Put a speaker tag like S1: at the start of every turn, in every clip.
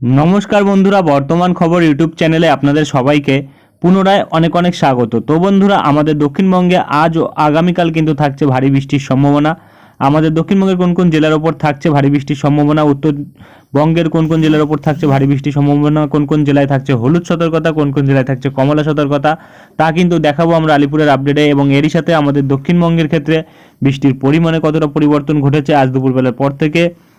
S1: নমস্কার বন্ধুরা, বর্তমান খবর ইউটিউব চ্যানেলে আপনাদের সবাইকে পুনরায় অনেক অনেক স্বাগত। তো বন্ধুরা, আমাদের দক্ষিণবঙ্গে আজ ও আগামীকাল কিন্তু থাকছে ভারী বৃষ্টির সম্ভাবনা। আমাদের দক্ষিণবঙ্গের কোন কোন জেলার ওপর থাকছে ভারী বৃষ্টির সম্ভাবনা? উত্তরবঙ্গের কোন কোন জেলার ওপর থাকছে ভারী বৃষ্টির সম্ভাবনা? কোন কোন জেলায় থাকছে হলুদ সতর্কতা? কোন কোন জেলায় থাকছে কমলা সতর্কতা? তা কিন্তু দেখাবো আমরা আলিপুরের আপডেটে এবং এরই সাথে আমাদের দক্ষিণবঙ্গের ক্ষেত্রে বৃষ্টির পরিমাণে কতটা পরিবর্তন ঘটেছে আজ দুপুরবেলার পর থেকে।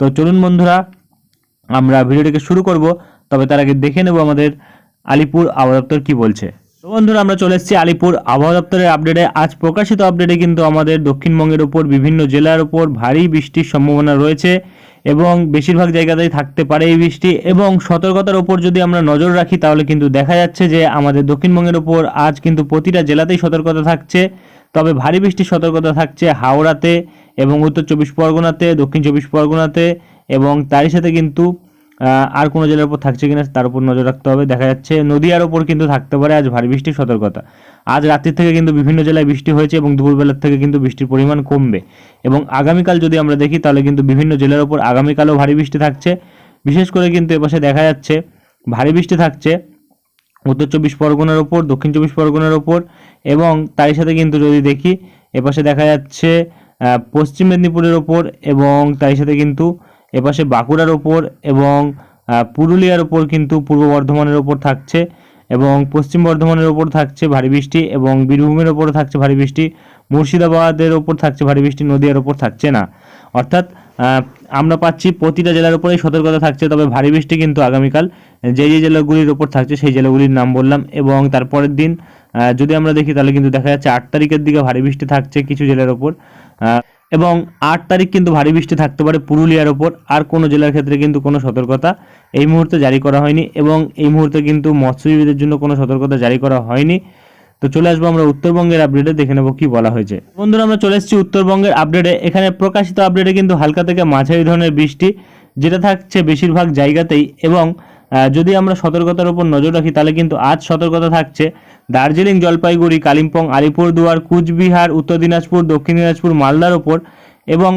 S1: তো চলুন বন্ধুরা, আমরা ভিডিওটিকে শুরু করব, তবে তার আগে দেখে নেব আমাদের আলিপুর আবহাওয়া দপ্তর কি বলছে। তো বন্ধুরা, আমরা চলে এসেছি আলিপুর আবহাওয়া দপ্তরের আপডেটে আজ প্রকাশিত আপডেটে কিন্তু আমাদের দক্ষিণবঙ্গের উপর বিভিন্ন জেলার উপর ভারী বৃষ্টির সম্ভাবনা রয়েছে এবং বেশিরভাগ জায়গাতেই থাকতে পারে এই বৃষ্টি এবং সতর্কতার উপর যদি আমরা নজর রাখি, তাহলে কিন্তু দেখা যাচ্ছে যে আমাদের দক্ষিণবঙ্গের উপর আজ কিন্তু প্রতিটা জেলাতেই সতর্কতা থাকছে। তবে ভারী বৃষ্টির সতর্কতা থাকছে হাওড়াতে এবং উত্তর চব্বিশ পরগনাতে, দক্ষিণ চব্বিশ পরগনাতে এবং তারই সাথে কিন্তু আর কোনো জেলার উপর থাকছে কিনা তার উপর নজর রাখতে হবে। দেখা যাচ্ছে নদীয়ার ওপর কিন্তু থাকতে পারে আজ ভারী বৃষ্টির সতর্কতা। আজ রাত্রির থেকে কিন্তু বিভিন্ন জেলায় বৃষ্টি হয়েছে এবং দুপুরবেলার থেকে কিন্তু বৃষ্টির পরিমাণ কমবে। এবং আগামীকাল যদি আমরা দেখি, তাহলে কিন্তু বিভিন্ন জেলার ওপর আগামীকালও ভারী বৃষ্টি থাকছে। বিশেষ করে কিন্তু এপাশে দেখা যাচ্ছে, ভারী বৃষ্টি থাকছে উত্তর চব্বিশ পরগনার ওপর, দক্ষিণ চব্বিশ পরগনার ওপর এবং তারই সাথে কিন্তু যদি দেখি, এপাশে দেখা যাচ্ছে পশ্চিম মেদিনীপুরের ওপর এবং তারই সাথে কিন্তু এপাশে বাঁকুড়ার ওপর এবং পুরুলিয়ার ওপর কিন্তু পূর্ব বর্ধমানের ওপর থাকছে এবং পশ্চিম বর্ধমানের ওপর থাকছে ভারী বৃষ্টি এবং বীরভূমের ওপর থাকছে ভারী বৃষ্টি। মুর্শিদাবাদের ওপর থাকছে ভারী বৃষ্টি, নদীয়ার ওপর থাকছে না। অর্থাৎ আমরা পাচ্ছি প্রতিটা জেলার উপরেই সতর্কতা থাকছে, তবে ভারী বৃষ্টি কিন্তু আগামীকাল, যে যে জেলাগুলির ওপর থাকছে সেই জেলাগুলির নাম বললাম এবং তারপরের দিন যদি আমরা দেখি তাহলে কিন্তু দেখা যাচ্ছে আট তারিখের দিকে ভারী বৃষ্টি থাকছে কিছু জেলার উপর এবং আট তারিখ কিন্তু ভারী বৃষ্টি থাকতে পারে পুরুলিয়ার ওপর আর কোনো জেলার ক্ষেত্রে কিন্তু কোনো সতর্কতা এই মুহূর্তে জারি করা হয়নি এবং এই মুহূর্তে কিন্তু মৎস্যজীবীদের জন্য কোনো সতর্কতা জারি করা হয়নি। তো চলে আসব আমরা উত্তরবঙ্গের আপডেটে দেখে নেব কি বলা হয়েছে। বন্ধুরা, আমরা চলে এসেছি উত্তরবঙ্গের আপডেটে এখানে প্রকাশিত আপডেটে কিন্তু হালকা থেকে মাঝারি ধরনের বৃষ্টি, যেটা থাকছে বেশিরভাগ জায়গাতেই। এবং যদি আমরা সতর্কতার উপর নজর রাখি, তাহলে কিন্তু আজ সতর্কতা থাকছে দার্জিলিং, জলপাইগুড়ি, কালিম্পং, আলিপুরদুয়ার, কুচবিহার, উত্তর দিনাজপুর, দক্ষিণ দিনাজপুর, মালদার ওপর এবং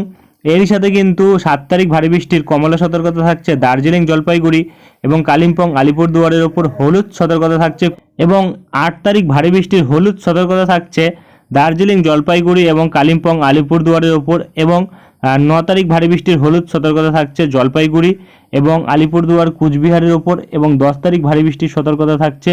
S1: এরই সাথে কিন্তু সাত তারিখ ভারী বৃষ্টির কমলা সতর্কতা থাকছে দার্জিলিং, জলপাইগুড়ি এবং কালিম্পং, আলিপুরদুয়ারের ওপর হলুদ সতর্কতা থাকছে এবং আট তারিখ ভারী বৃষ্টির হলুদ সতর্কতা থাকছে দার্জিলিং, জলপাইগুড়ি এবং কালিম্পং, আলিপুরদুয়ারের ওপর এবং ন তারিখ ভারী বৃষ্টির হলুদ সতর্কতা থাকছে জলপাইগুড়ি এবং আলিপুরদুয়ার, কুচবিহারের ওপর এবং দশ তারিখ ভারী বৃষ্টির সতর্কতা থাকছে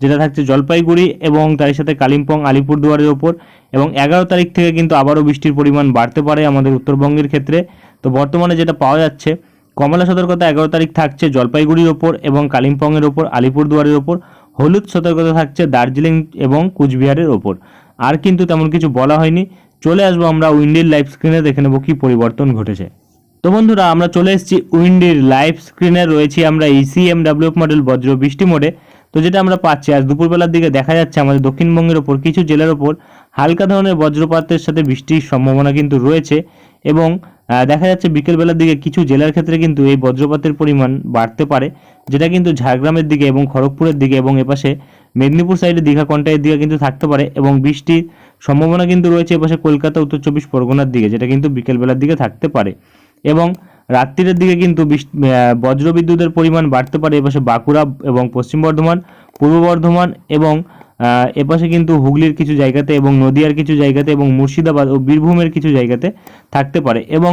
S1: যেটা থাকছে জলপাইগুড়ি এবং তার সাথে কালিম্পং, আলিপুরদুয়ারের ওপর। এবং এগারো তারিখ থেকে কিন্তু আবারও বৃষ্টির পরিমাণ বাড়তে পারে আমাদের উত্তরবঙ্গের ক্ষেত্রে। তো বর্তমানে যেটা পাওয়া যাচ্ছে, কমলা সতর্কতা এগারো তারিখ থাকছে জলপাইগুড়ির ওপর এবং কালিম্পংয়ের ওপর, আলিপুরদুয়ারের ওপর। হলুদ সতর্কতা থাকছে দার্জিলিং এবং কুচবিহারের ওপর। আর কিন্তু তেমন কিছু বলা হয়নি। চলে আসব আমরা উইন্ডির লাইভ স্ক্রিনে, দেখে নেব কী পরিবর্তন ঘটেছে। তো বন্ধুরা, আমরা চলে এসেছি উইন্ডির লাইভ স্ক্রিনে। রয়েছি আমরা E ইসিএম ডাব্লিউএফ মডেল বজ্র বৃষ্টি মোডে। তো যেটা আমরা পাচ্ছি, আজ দুপুরবেলার দিকে দেখা যাচ্ছে আমাদের দক্ষিণবঙ্গের ওপর, কিছু জেলার ওপর হালকা ধরনের বজ্রপাতের সাথে বৃষ্টির সম্ভাবনা কিন্তু রয়েছে এবং দেখা যাচ্ছে বিকেলবেলার দিকে কিছু জেলার ক্ষেত্রে কিন্তু এই বজ্রপাতের পরিমাণ বাড়তে পারে, যেটা কিন্তু ঝাড়গ্রামের দিকে এবং খড়গপুরের দিকে এবং এপাশে মেদিনীপুর সাইডে দীঘা কন্টাইয়ের দিকে কিন্তু থাকতে পারে এবং বৃষ্টির সম্ভাবনা কিন্তু রয়েছে এপাশে কলকাতা, উত্তর চব্বিশ পরগনার দিকে, যেটা কিন্তু বিকেলবেলার দিকে থাকতে পারে এবং রাত্রির দিকে কিন্তু বৃষ্টি আহ, বজ্রবিদ্যুতের পরিমাণ বাড়তে পারে এপাশে বাঁকুড়া এবং পশ্চিম বর্ধমান পূর্ব বর্ধমান এবং এপাশে কিন্তু হুগলির কিছু জায়গাতে এবং নদিয়ার কিছু জায়গাতে এবং মুর্শিদাবাদ ও বীরভূমের কিছু জায়গাতে থাকতে পারে এবং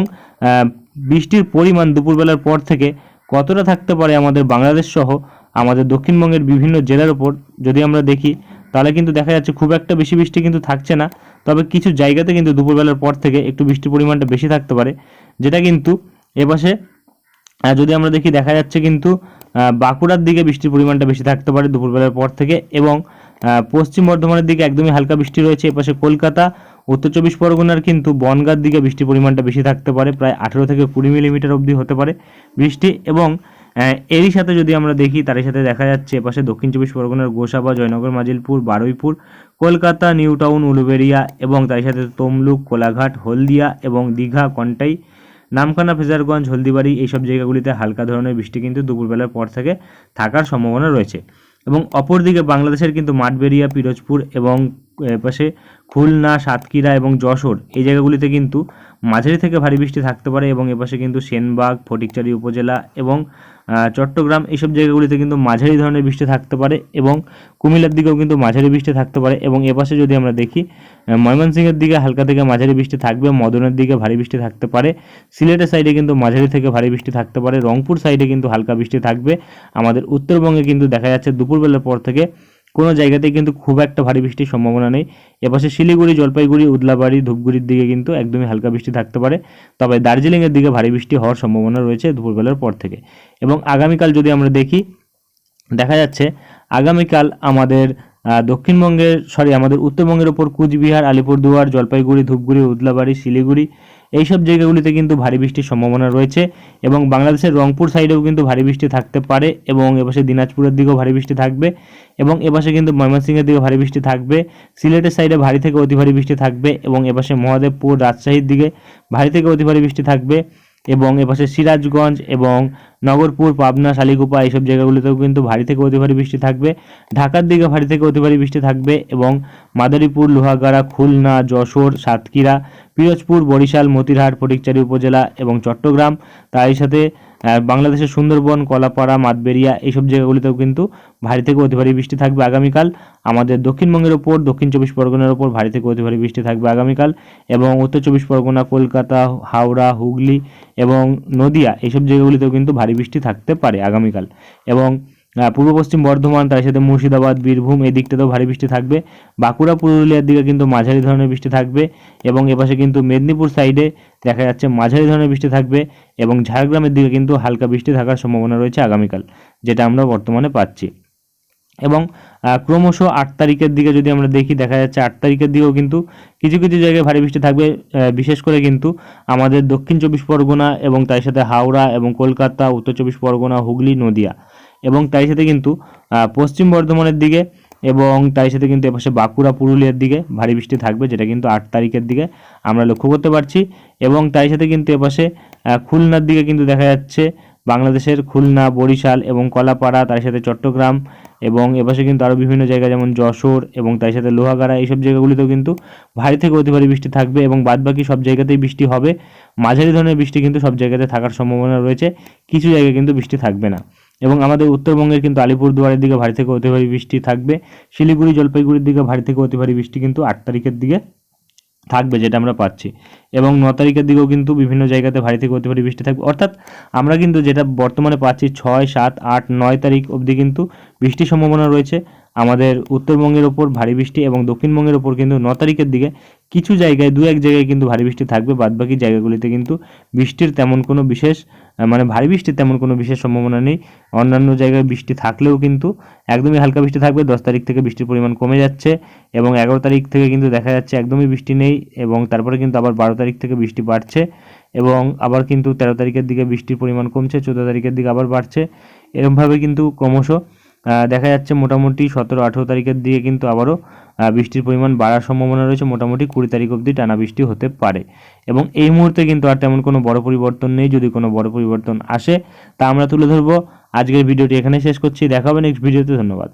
S1: বৃষ্টির পরিমাণ দুপুরবেলার পর থেকে কতটা থাকতে পারে আমাদের বাংলাদেশ সহ আমাদের দক্ষিণবঙ্গের বিভিন্ন জেলার ওপর যদি আমরা দেখি তাহলে কিন্তু দেখা যাচ্ছে খুব একটা বেশি বৃষ্টি কিন্তু থাকছে না। তবে কিছু জায়গাতে কিন্তু দুপুরবেলার পর থেকে একটু বৃষ্টির পরিমাণটা বেশি থাকতে পারে যেটা কিন্তু এপাশে যদি আমরা দেখি, দেখা যাচ্ছে কিন্তু বাঁকুড়ার দিকে বৃষ্টির পরিমাণটা বেশি থাকতে পারে দুপুরবেলার পর থেকে এবং পশ্চিম বর্ধমানের দিকে একদমই হালকা বৃষ্টি রয়েছে। এপাশে কলকাতা, উত্তর চব্বিশ পরগনার কিন্তু বনগাঁর দিকে বৃষ্টির পরিমাণটা বেশি থাকতে পারে, প্রায় আঠেরো থেকে কুড়ি মিলিমিটার অবধি হতে পারে বৃষ্টি এবং এরই সাথে যদি আমরা দেখি তারই সাথে দেখা যাচ্ছে এপাশে দক্ষিণ চব্বিশ পরগনার গোসাবা, জয়নগর, মাজিলপুর, বারুইপুর, কলকাতা নিউ টাউন উলুবেড়িয়া এবং তার সাথে তমলুক, কোলাঘাট, হলদিয়া এবং দীঘা, কন্টাই নামখানা, ফেজারগঞ্জ, হলদিবাড়ি এইসব জায়গাগুলিতে হালকা ধরনের বৃষ্টি কিন্তু দুপুরবেলার পর থেকে থাকার সম্ভাবনা রয়েছে। এবং অপরদিকে বাংলাদেশের কিন্তু মাঠবেরিয়া পিরোজপুর এবং এপাশে খুলনা, সাতক্ষীরা এবং যশোর এই জায়গাগুলিতে কিন্তু মাঝারি থেকে ভারী বৃষ্টি থাকতে পারে এবং এপাশে কিন্তু সেনবাগ, ফটিকচারি উপজেলা এবং চট্টগ্রাম এইসব জায়গাগুলিতে কিন্তু মাঝারি ধরনের বৃষ্টি থাকতে পারে এবং কুমিল্লার দিকেও কিন্তু মাঝারি বৃষ্টি থাকতে পারে এবং এপাশে যদি আমরা দেখি ময়মনসিংহের দিকে হালকা থেকে মাঝারি বৃষ্টি থাকবে, মদনের দিকে ভারী বৃষ্টি থাকতে পারে, সিলেটের সাইডে কিন্তু মাঝারি থেকে ভারী বৃষ্টি থাকতে পারে, রংপুর সাইডে কিন্তু হালকা বৃষ্টি থাকবে। আমাদের উত্তরবঙ্গে কিন্তু দেখা যাচ্ছে দুপুরবেলার পর থেকে কোনো জায়গাতেই কিন্তু খুব একটা ভারী বৃষ্টির সম্ভাবনা নেই। এপাশে শিলিগুড়ি, জলপাইগুড়ি, উদলাবাড়ি, ধূপগুড়ির দিকে কিন্তু একদমই হালকা বৃষ্টি থাকতে পারে। তবে দার্জিলিংয়ের দিকে ভারী বৃষ্টি হওয়ার সম্ভাবনা রয়েছে দুপুরবেলার পর থেকে। এবং আগামীকাল যদি আমরা দেখি, দেখা যাচ্ছে আগামীকাল আমাদের দক্ষিণবঙ্গের সরি আমাদের উত্তরবঙ্গের ওপর কুচবিহার, আলিপুরদুয়ার, জলপাইগুড়ি, ধূপগুড়ি, উদলাবাড়ি, শিলিগুড়ি এইসব জায়গাগুলিতে কিন্তু ভারী বৃষ্টির সম্ভাবনা রয়েছে এবং বাংলাদেশের রংপুর সাইডেও কিন্তু ভারী বৃষ্টি থাকতে পারে এবং এপাশে দিনাজপুরের দিকেও ভারী বৃষ্টি থাকবে এবং এপাশে কিন্তু ময়মনসিংহের দিকে ভারী বৃষ্টি থাকবে। সিলেটের সাইডে ভারী থেকে অতি ভারী বৃষ্টি থাকবে এবং এপাশে মহাদেবপুর, রাজশাহীর দিকে ভারী থেকে অতি ভারী বৃষ্টি থাকবে। এবং এপাশে সিরাজগঞ্জ এবং নগরপুর, পাবনা শালিকুপা এইসব জায়গাগুলিতেও কিন্তু ভারী থেকে অতি ভারী বৃষ্টি থাকবে। ঢাকার দিকে ভারী থেকে অতি ভারী বৃষ্টি থাকবে এবং মাদারীপুর, লোহাগাড়া, খুলনা, যশোর, সাতক্ষীরা, পিরোজপুর, বরিশাল, মতিরহাট, ফটিকচারি উপজেলা এবং চট্টগ্রাম। তারই সাথে বাংলাদেশের সুন্দরবন, কলাপাড়া, মাতবেরিয়া এইসব জায়গাগুলিতেও কিন্তু ভারী থেকে অতি ভারী বৃষ্টি থাকবে আগামীকাল। আমাদের দক্ষিণবঙ্গের ওপর, দক্ষিণ চব্বিশ পরগনার ওপর ভারী থেকে অতি ভারী বৃষ্টি থাকবে আগামীকাল এবং উত্তর চব্বিশ পরগনা, কলকাতা, হাওড়া, হুগলি এবং নদিয়া এইসব জায়গাগুলিতেও কিন্তু ভারী বৃষ্টি থাকতে পারে আগামীকাল। এবং পূর্ব পশ্চিম বর্ধমান, তার সাথে মুর্শিদাবাদ, বীরভূম এই দিকটাতেও ভারী বৃষ্টি থাকবে। বাঁকুড়া, পুরুলিয়ার দিকে কিন্তু মাঝারি ধরনের বৃষ্টি থাকবে এবং এপাশে কিন্তু মেদিনীপুর সাইডে দেখা যাচ্ছে মাঝারি ধরনের বৃষ্টি থাকবে এবং ঝাড়গ্রামের দিকে কিন্তু হালকা বৃষ্টি থাকার সম্ভাবনা রয়েছে আগামীকাল, যেটা আমরা বর্তমানে পাচ্ছি। এবং ক্রমশ আট তারিখের দিকে যদি আমরা দেখি, দেখা যাচ্ছে আট তারিখের দিকেও কিন্তু কিছু কিছু জায়গায় ভারী বৃষ্টি থাকবে বিশেষ করে কিন্তু আমাদের দক্ষিণ চব্বিশ পরগনা এবং তার সাথে হাওড়া এবং কলকাতা, উত্তর চব্বিশ পরগনা, হুগলি, নদিয়া। এবং তাই সাথে কিন্তু পশ্চিম বর্ধমানের দিকে এবং তাই সাথে কিন্তু এপাশে বাঁকুড়া, পুরুলিয়ার দিকে ভারী বৃষ্টি থাকবে, যেটা কিন্তু আট তারিখের দিকে আমরা লক্ষ্য করতে পারছি। এবং তাই সাথে কিন্তু এপাশে খুলনার দিকে কিন্তু দেখা যাচ্ছে, বাংলাদেশের খুলনা, বরিশাল এবং কলাপাড়া তার সাথে চট্টগ্রাম এবং এপাশে কিন্তু আরও বিভিন্ন জায়গা যেমন যশোর এবং তার সাথে লোহাগাড়া, এইসব জায়গাগুলিতেও কিন্তু ভারী থেকে অতি ভারী বৃষ্টি থাকবে এবং বাদবাকি সব জায়গাতেই বৃষ্টি হবে। মাঝারি ধরনের বৃষ্টি কিন্তু সব জায়গাতে থাকার সম্ভাবনা রয়েছে, কিছু জায়গায় কিন্তু বৃষ্টি থাকবে না। এবং আমাদের উত্তরবঙ্গের কিন্তু আলিপুরদুয়ারের দিকে ভারী থেকে অতি ভারী বৃষ্টি থাকবে। শিলিগুড়ি, জলপাইগুড়ির দিকে ভারী থেকে অতি ভারী বৃষ্টি কিন্তু আট তারিখের দিকে থাকবে, যেটা আমরা পাচ্ছি। এবং ন তারিখের দিকেও কিন্তু বিভিন্ন জায়গাতে ভারী থেকে অতি ভারী বৃষ্টি থাকবে। অর্থাৎ আমরা কিন্তু যেটা বর্তমানে পাচ্ছি, ছয়, সাত, আট, নয় তারিখ অবধি কিন্তু বৃষ্টির সম্ভাবনা রয়েছে। আমাদের উত্তরবঙ্গের ওপর ভারী বৃষ্টি এবং দক্ষিণবঙ্গের ওপর কিন্তু ন তারিখের দিকে কিছু জায়গায়, দু এক জায়গায় কিন্তু ভারী বৃষ্টি থাকবে। বাদবাকি জায়গাগুলিতে কিন্তু বৃষ্টির তেমন কোনো বিশেষ মানে ভারী বৃষ্টির তেমন কোনো বিশেষ সম্ভাবনা নেই। অন্যান্য জায়গায় বৃষ্টি থাকলেও কিন্তু একদমই হালকা বৃষ্টি থাকবে। দশ তারিখ থেকে বৃষ্টির পরিমাণ কমে যাচ্ছে এবং এগারো তারিখ থেকে কিন্তু দেখা যাচ্ছে একদমই বৃষ্টি নেই এবং তারপরে কিন্তু আবার বারো তারিখ থেকে বৃষ্টি বাড়ছে এবং আবার কিন্তু তেরো তারিখের দিকে বৃষ্টির পরিমাণ কমছে, চোদ্দ তারিখের দিকে আবার বাড়ছে। এরকমভাবে কিন্তু ক্রমশ দেখা যাচ্ছে মোটামুটি সতেরো, আঠেরো তারিখের দিকে কিন্তু আবারও বৃষ্টির পরিমাণ বাড়ার সম্ভাবনা রয়েছে। মোটামুটি কুড়ি তারিখ অবধি টানা বৃষ্টি হতে পারে। এবং এই মুহূর্তে কিন্তু আর তেমন কোনো বড় পরিবর্তন নেই। যদি কোনো বড় পরিবর্তন আসে, তা আমরা তুলে ধরবো। আজকের ভিডিওটি এখানে শেষ করছি। দেখা হবে নেক্সট ভিডিওতে। ধন্যবাদ।